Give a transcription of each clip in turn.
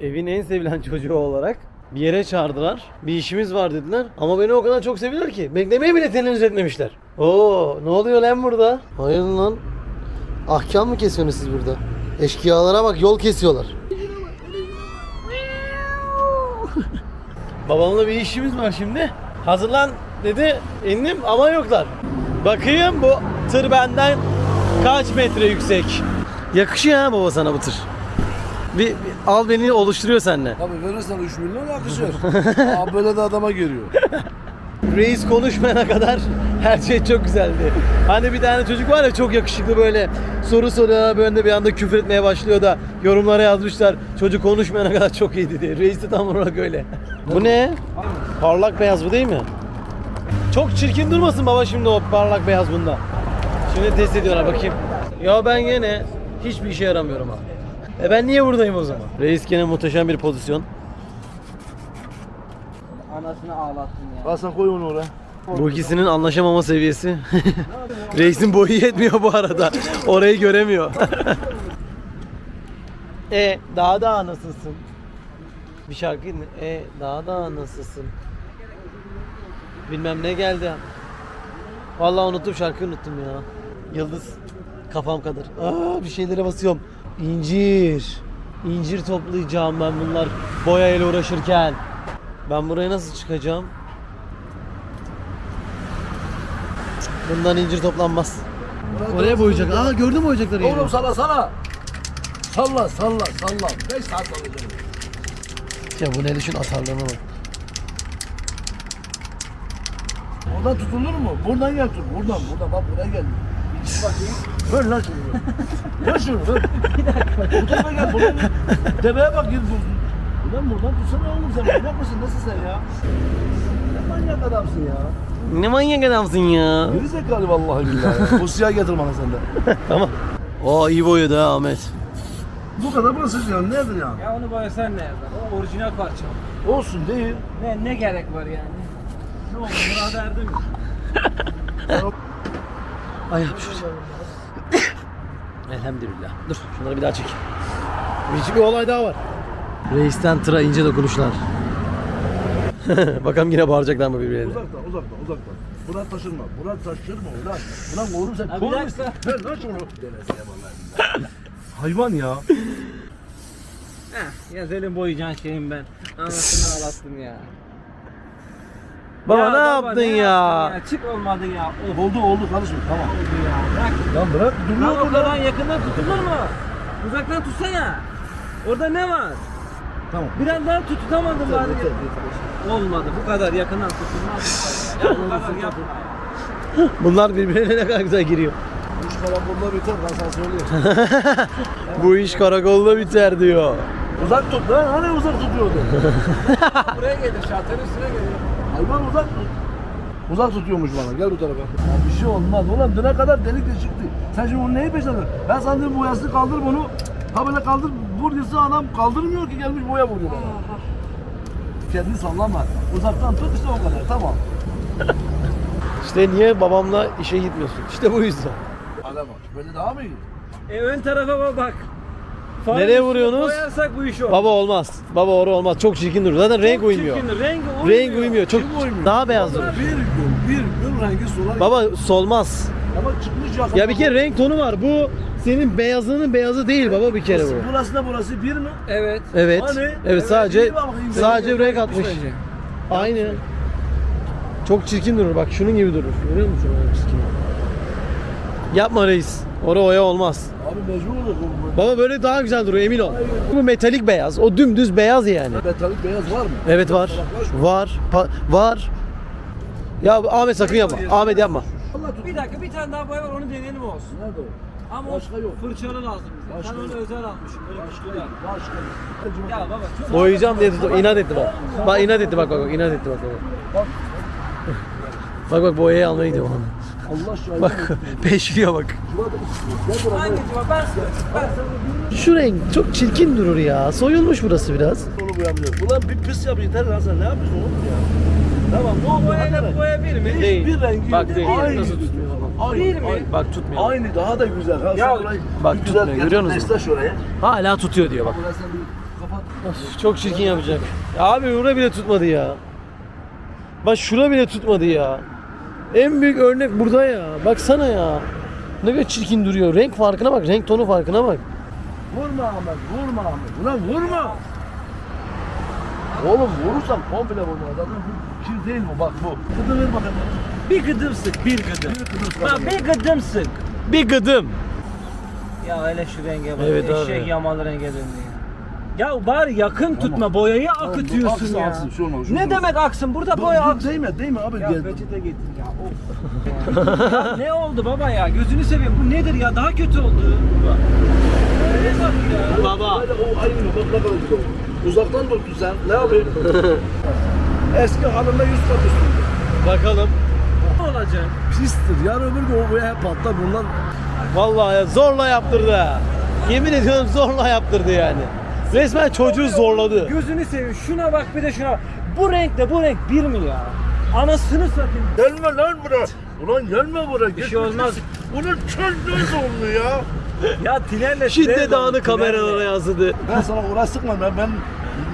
evin en sevilen çocuğu olarak bir yere çağırdılar. Bir işimiz var dediler. Ama beni o kadar çok seviyorlar ki. Beklemeye bile tenezzül etmemişler. Oo, ne oluyor lan burada? Hayır lan. Ahkam mı kesiyorsunuz siz burada? Eşkıyalara bak yol kesiyorlar. Babamla bir işimiz var şimdi. Hazırlan dedi. indim ama yoklar. Bakayım bu tır benden kaç metre yüksek. Yakışıyor ha baba sana bu tır. Bir, bir al beni oluşturuyor seninle. Tabii verirsen 3 milyon yakışır. Aa, böyle de adama geliyor. Reis konuşmayana kadar her şey çok güzeldi. Hani bir tane çocuk var ya çok yakışıklı böyle soru soruyor böyle de bir anda küfür etmeye başlıyor da yorumlara yazmışlar. Çocuk konuşmayana kadar çok iyiydi diye. Reis de tam olarak öyle. Bu ne? Parlak beyaz bu değil mi? Çok çirkin durmasın baba şimdi o parlak beyaz bunda. Şimdi test ediyorlar bakayım. Ya ben gene hiçbir işe yaramıyorum ha. E ben niye buradayım o zaman? Reis gene muhteşem bir pozisyon. Anasını ağlattın ya. Sen koy onu oraya. Bu ikisinin anlaşamama seviyesi. Reisin boyu yetmiyor bu arada. Orayı göremiyor. e daha da nasılsın? Bir şarkı? E daha da nasılsın? Bilmem ne geldi. Vallahi unuttum şarkıyı unuttum ya. Yıldız kafam kadar. Aa, bir şeylere basıyorum. İncir. İncir toplayacağım ben bunlar boyayla uğraşırken. Ben buraya nasıl çıkacağım? Bundan incir toplanmaz. Oraya boyayacak. Aa gördün mü yeri? Oğlum salla salla. Salla salla salla. 5 saat sallayacağım. Ya bu ne düşün atarlığına bak. Oradan tutulur mu? Buradan gel tut. Buradan buradan bak buraya gel. İç bakayım. Ver lan şunu. ver şunu ver. Bir dakika. Bu tarafa gel. Tepeye bak gel. Buradan buradan tutsana oğlum sen. Manyak mısın? Nasıl sen ya? Ne manyak adamsın ya. Ne manyak adamsın ya. Geri zekalı vallahi billahi. ya. Bu siyah getir bana sen de. tamam. Oo iyi boyadı ha Ahmet. Bu kadar basit ya. Nedir ya? Ya onu boyasan ne yazar? O orijinal parça. Olsun değil. Ne ne gerek var yani? Ne oldu? Murat erdi mi? Ay hapşıracağım. Elhamdülillah. Dur şunları bir daha çek. Bir, bir olay daha var. Reisten tıra ince dokunuşlar. Bakalım yine bağıracaklar mı birbirlerine. Uzakta, uzakta, uzakta. Burak taşırma, Burak taşırma ulan. Ulan oğlum sen dakika. musun? Ver lan şunu. Denesiye vallahi. Hayvan ya. Heh, ya senin boyayacağın şeyim ben. Anasını ağlattım ya. Baba Ya ne baba, yaptın ne ya? Çık olmadı ya. Of Oldu oldu karışma tamam. oldu ya. Bırak. Lan bırak Lan duruyor o burada. kadar yakından tutulur mu? Uzaktan tutsana. Orada ne var? Tamam. Biraz daha tut tutamadım. Yeter, yeter. Olmadı. Bu kadar yakından tutulmaz. ya bu kadar yapma. Bunlar birbirine ne kadar güzel giriyor. Üç karakolda biter ben sana söyleyeyim. Bu iş karakolda biter diyor. uzak tut lan hani uzak tutuyordu. Buraya gelir şartların üstüne gelir. Hayvan uzak tut. Uzak tutuyormuş bana gel bu tarafa. Ya bir şey olmaz ulan düne kadar delik de çıktı. Sen şimdi bunu neyi peşledin? Ben sandım bu yastığı kaldır bunu. Ha böyle kaldır vuruyorsa adam kaldırmıyor ki gelmiş boya vuruyor bana. Kendini sallama. Uzaktan tut işte o kadar tamam. İşte niye babamla işe gitmiyorsun? İşte bu yüzden. Adam böyle daha mı iyi? E ön tarafa bak. Nereye vuruyorsunuz? Koyarsak bu iş olur. Baba olmaz. Baba orada olmaz. Çok çirkin durur. Zaten renk uymuyor. Çirkin, rengi uymuyor. Renk uymuyor. Çok Kim uymuyor? daha beyaz durur. Bir gün bir gün rengi solar. Baba solmaz. Ama çıkmış ya. Ya bir kere renk tonu var. Bu senin beyazlığının beyazı değil baba bir kere bu. Burası da burası bir mi? Evet. Evet. Hani? Evet Evet, sadece iyi sadece renk atmış. bence. Aynı. Çok çirkin durur. Bak şunun gibi durur. Görüyor musun? Çirkin. Yapma reis. Ora oya olmaz. Abi mecbur olur bu. Baba böyle daha güzel duruyor emin ol. Bu metalik beyaz. O dümdüz beyaz yani. Metalik beyaz var mı? Evet var. Var. Pa- var. Ya Ahmet sakın yapma. Ahmet yapma. Bir dakika bir tane daha boya var onu deneyelim olsun. Nerede o? Ama Başka yok. fırçalı lazım bize. Başka ben onu yok. özel almışım. Böyle fırçalı. Başka yok. Ya baba çok Boyayacağım diye tut. inat etti bak. Bak inat etti bak bak bak. inat etti bak bak. Bak. Bak bak boyayı almaya gidiyor bana. Allah şahit. Bak peşliyor bak. Şu renk çok çirkin durur ya. Soyulmuş burası biraz. Onu boyamıyor. Ulan bir pis yap yeter lan sen ne yapıyorsun oğlum ya? Tamam ne bu oldu? boyayla bu boya bir mi? Değil. Bir rengi Bak değil. Aynı. Nasıl tutuyor? Aynı. Bir mi? Aynı. Bak tutmuyor. Aynı daha da güzel. Ha, Ya, bak bir tutmuyor, görüyor musun? Şuraya. Hala tutuyor diyor bak. Of, çok çirkin yapacak. Ya abi bura bile tutmadı ya. Bak şura bile tutmadı ya. En büyük örnek burada ya. Baksana ya. Ne kadar çirkin duruyor. Renk farkına bak. Renk tonu farkına bak. Vurma Ahmet, vurma Ahmet. Ulan vurma. Oğlum vurursan komple vurma. Zaten bu kir değil bu bak bu. Kıdı ver bakalım. Bir gıdım sık, bir gıdım. Bir sık. Ha bir gıdım sık. Bir gıdım. Ya öyle şu renge bak. Evet abi. Eşek yamalı renge döndü ya. Ya bari yakın tutma boyayı akıtıyorsun aksın, ya. aksın, şu olmaz, şu ne olmaz. demek aksın? Burada Dur, boya dur, aksın. Değme, değme abi. Ya gel. peçete getir ya. Of. ya ne oldu baba ya? Gözünü seveyim. Bu nedir ya? Daha kötü oldu. Ne bak ya? Baba. Hadi o aynı bak ne kadar güzel. Uzaktan tuttun sen. Ne yapayım? Eski halinde yüz kat üstünde. Bakalım. Ne olacak? Pistir. Yarın öbür gün o boya hep patlar. Bunlar Vallahi ya zorla yaptırdı ha. Yemin ediyorum zorla yaptırdı yani. Resmen çocuğu zorladı. Gözünü seveyim. Şuna bak bir de şuna bak. Bu renkle bu renk bir mi ya? Anasını satayım. Gelme lan buraya. Ulan gelme buraya. Bir şey olmaz. Bunun çocuğu oldu ya. Ya tinerle Şiddet anı kameralara yansıdı. Ben sana uğraş sıkmam ya. Ben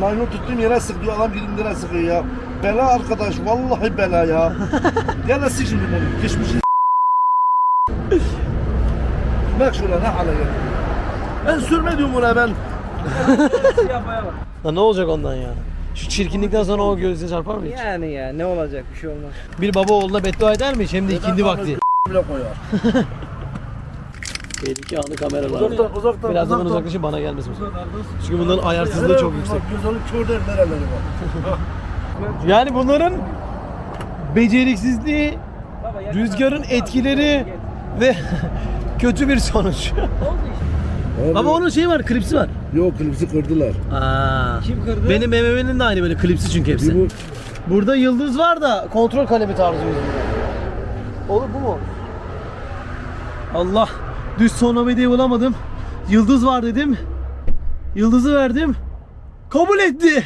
maymun tuttuğum yere sık diyor. Adam girdiğim yere sıkıyor ya. Bela arkadaş. Vallahi bela ya. Gel sık şimdi bunu. Geçmişin Bak şuraya ne hale geldi. Ben sürme diyorum ona ben. Lan ne olacak ondan ya? Şu çirkinlikten sonra o gözüne çarpar mı hiç? Yani ya ne olacak bir şey olmaz. Bir baba oğluna beddua eder mi hiç? Hem de ikindi vakti. Bile koyar. Tehlike anı kameralar. Uzaktan uzaktan Birazdan uzaktan. uzaklaşın bana gelmesin. Çünkü bunların ayarsızlığı çok yüksek. Gözünün kör değil nereleri var. Yani bunların beceriksizliği, rüzgarın etkileri ve kötü bir sonuç. İşte. Ama onun şeyi var, klipsi var. Yok klipsi kırdılar. Aa. Kim kırdı? Benim BMW'nin de aynı böyle klipsi çünkü hepsi. Bu Burada yıldız var da kontrol kalemi tarzı yüzünde. Olur bu mu? Allah. Düz sonlamayı bulamadım. Yıldız var dedim. Yıldızı verdim. Kabul etti.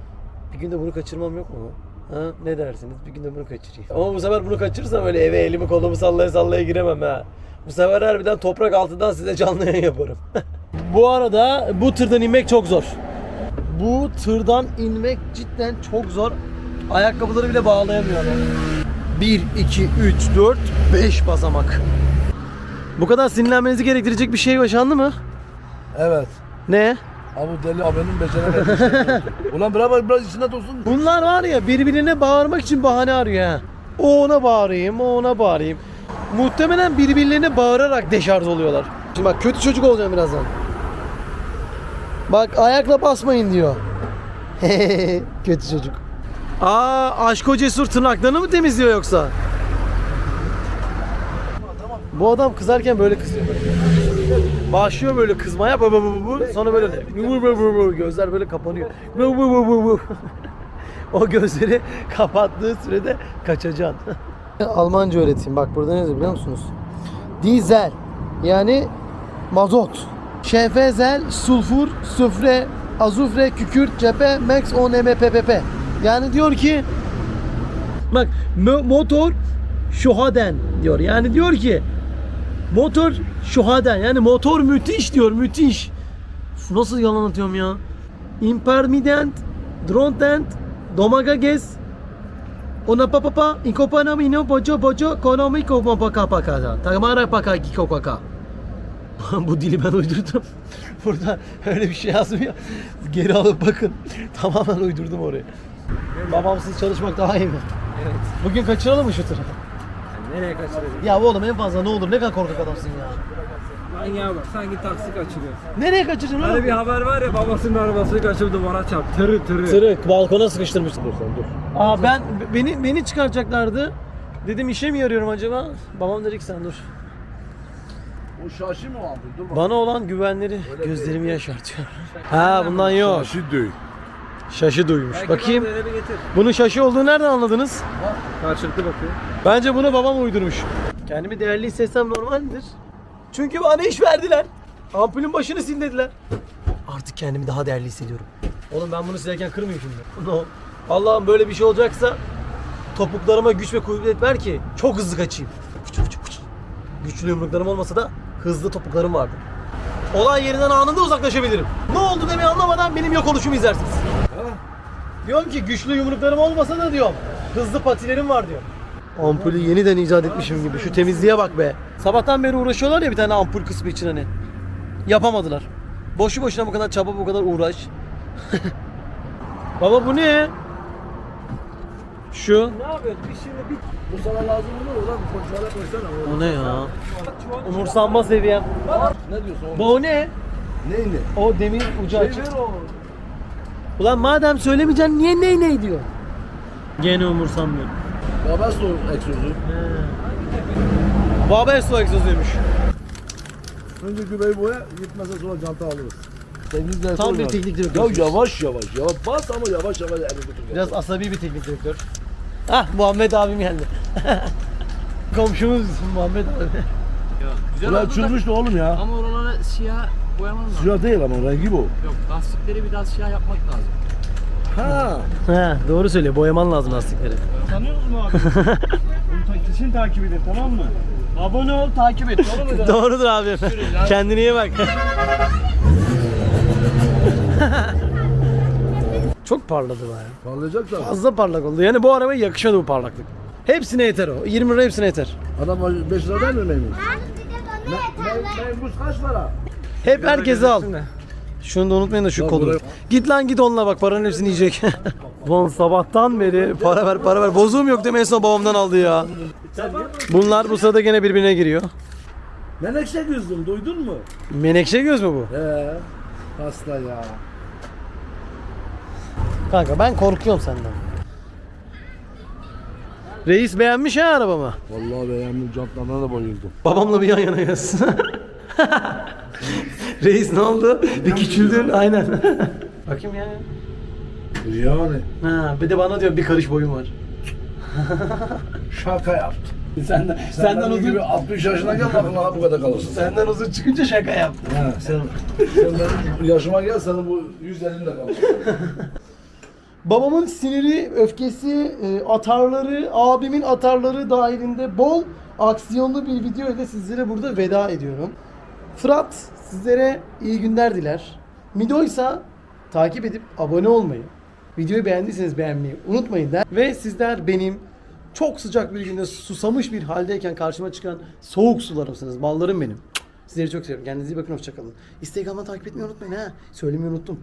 bir günde bunu kaçırmam yok mu? Ha, ne dersiniz? Bir günde bunu kaçırayım. Ama bu sefer bunu kaçırırsam öyle eve elimi kolumu sallaya sallaya giremem ha. Bu sefer harbiden toprak altından size canlı yayın yaparım. bu arada bu tırdan inmek çok zor. Bu tırdan inmek cidden çok zor. Ayakkabıları bile bağlayamıyorum. 1, 2, 3, 4, 5 basamak. Bu kadar sinirlenmenizi gerektirecek bir şey yaşandı mı? evet. Ne? Abi deli abinin beceremediği şey. Ulan beraber biraz içine dursun. Bunlar var ya birbirine bağırmak için bahane arıyor ha. O ona bağırayım, o ona bağırayım. Muhtemelen birbirlerine bağırarak deşarj oluyorlar. Şimdi bak kötü çocuk olacağım birazdan. Bak ayakla basmayın diyor. kötü çocuk. Aa Aşko Cesur tırnaklarını mı temizliyor yoksa? Bu adam kızarken böyle kızıyor. Başlıyor böyle kızmaya bu bu bu bu sonra böyle gözler böyle kapanıyor. O gözleri kapattığı sürede kaçacaksın. Almanca öğreteyim. Bak burada ne yazıyor biliyor musunuz? Dizel yani mazot. Şefezel, sulfur, süfre, azufre, kükürt, cephe, max 10 mppp. Yani diyor ki bak mo- motor şuhaden diyor. Yani diyor ki motor şuhaden yani motor müthiş diyor müthiş. Nasıl yalan atıyorum ya? Impermident, drontent, domaga gez, ona papa pa, inkopanam ino bojo bojo, konomi koma paka paka. Tamara paka kiko paka. Bu dili ben uydurdum. Burada öyle bir şey yazmıyor. Geri alıp bakın. Tamamen uydurdum orayı. Babamsız çalışmak daha iyi mi? Evet. Bugün kaçıralım mı şu tırı? Nereye kaçırıyorsun? Ya oğlum en fazla ne olur ne kadar korkak adamsın ya. Manyağa bak sanki taksi kaçırıyor. Nereye kaçıracaksın Hani oğlum? bir haber var ya babasının arabasını kaçırdı bana çarp. Tırı tırı. Tırı balkona sıkıştırmış. Dur sen dur. Aa ben beni beni çıkaracaklardı. Dedim işe mi yarıyorum acaba? Babam dedi ki sen dur. O şaşı mı aldı? Dur bak. Bana olan güvenleri gözlerimi yaşartıyor. Ha bundan yok. Şaşı döy. Şaşı duymuş. Belki Bakayım. bana da öyle bir getir. Bunun şaşı olduğunu nereden anladınız? Karşılıklı bakıyor. Bence bunu babam uydurmuş. Kendimi değerli hissetsem normaldir. Çünkü bana iş verdiler. Ampulün başını sil dediler. Artık kendimi daha değerli hissediyorum. Oğlum ben bunu silerken kırmayayım şimdi. No. Allah'ım böyle bir şey olacaksa topuklarıma güç ve kuvvet ver ki çok hızlı kaçayım. Fıçı fıçı fıçı. Güçlü yumruklarım olmasa da hızlı topuklarım vardı. olay yerinden anında uzaklaşabilirim. Ne oldu demeyi anlamadan benim yok oluşumu izlersiniz. Diyorum ki güçlü yumruklarım olmasa da diyorum hızlı patilerim var diyor. Ampulü yeniden icat etmişim gibi. Şu temizliğe bak be. Sabahtan beri uğraşıyorlar ya bir tane ampul kısmı için hani. Yapamadılar. Boşu boşuna bu kadar çaba bu kadar uğraş. Baba bu ne? Şu. Ne yapıyoruz? Biz şimdi bir Bu sana lazım olur ulan kontrole koysana. O ne ya? Umursanma seviyem. Ne diyorsun oğlum? Bu ne? Neyini? O demir ucu açık. Çevir o. Ulan madem söylemeyeceksin niye ney ney diyor? Gene umursamıyor. Babasto egzozu. Baba Esto egzozuymuş. Önce gübeyi boya, gitmezse sonra canta alırız. Sekiz ders Tam bir teknik direktör. Ya yavaş yavaş ya bas ama yavaş yavaş elini götür. Biraz asabi bir teknik direktör. Ah Muhammed abim geldi. Komşumuz Muhammed abi. Güzel Ulan oldu da- çürümüş de oğlum ya. Ama oraları siyah boyaman lazım. Siyah değil ama rengi bu. Yok lastikleri biraz siyah yapmak lazım. Ha. He doğru söylüyor boyaman lazım lastikleri. Tanıyorsunuz mu abi? Bunu ta- kesin takip edin tamam mı? Abone ol takip et. Mu? Doğrudur abi. Kendine iyi bak. Çok parladı be. Parlayacak da. Fazla parlak oldu. Yani bu arabaya yakışmadı bu parlaklık. Hepsine yeter o. 20 lira hepsine yeter. Adam 5 lira değil mi Memnun kaç para? Hep herkese al. Şunu da unutmayın da şu kolu. Git lan git onunla bak paranın hepsini yiyecek. Ulan sabahtan beri para ver para ver. Bozuğum yok deme en son babamdan aldı ya. Bunlar bu sırada gene birbirine giriyor. Menekşe gözlüm duydun mu? Menekşe göz mü bu? He. Hasta ya. Kanka ben korkuyorum senden. Reis beğenmiş ha arabamı. Vallahi beğendim jantlarına da bayıldım. Babamla bir yan yana yaz. Reis ne oldu? Bir küçüldün aynen. Bakayım ya. Yani. Ha, bir de bana diyor bir karış boyum var. Şaka yaptı. Senden, senden Benim uzun gibi 60 yaşına gel bakın ha bu kadar kalırsın. senden uzun çıkınca şaka yap. Ha, sen, sen benim yaşıma gel senin bu 100 elimde kalır. Babamın siniri, öfkesi, e, atarları, abimin atarları dahilinde bol aksiyonlu bir video ile sizlere burada veda ediyorum. Fırat sizlere iyi günler diler. Mido ise takip edip abone olmayı, videoyu beğendiyseniz beğenmeyi unutmayın der. Ve sizler benim çok sıcak bir günde susamış bir haldeyken karşıma çıkan soğuk sularımsınız. Ballarım benim. Sizleri çok seviyorum. Kendinize iyi bakın. Hoşçakalın. Instagram'dan takip etmeyi unutmayın ha. Söylemeyi unuttum.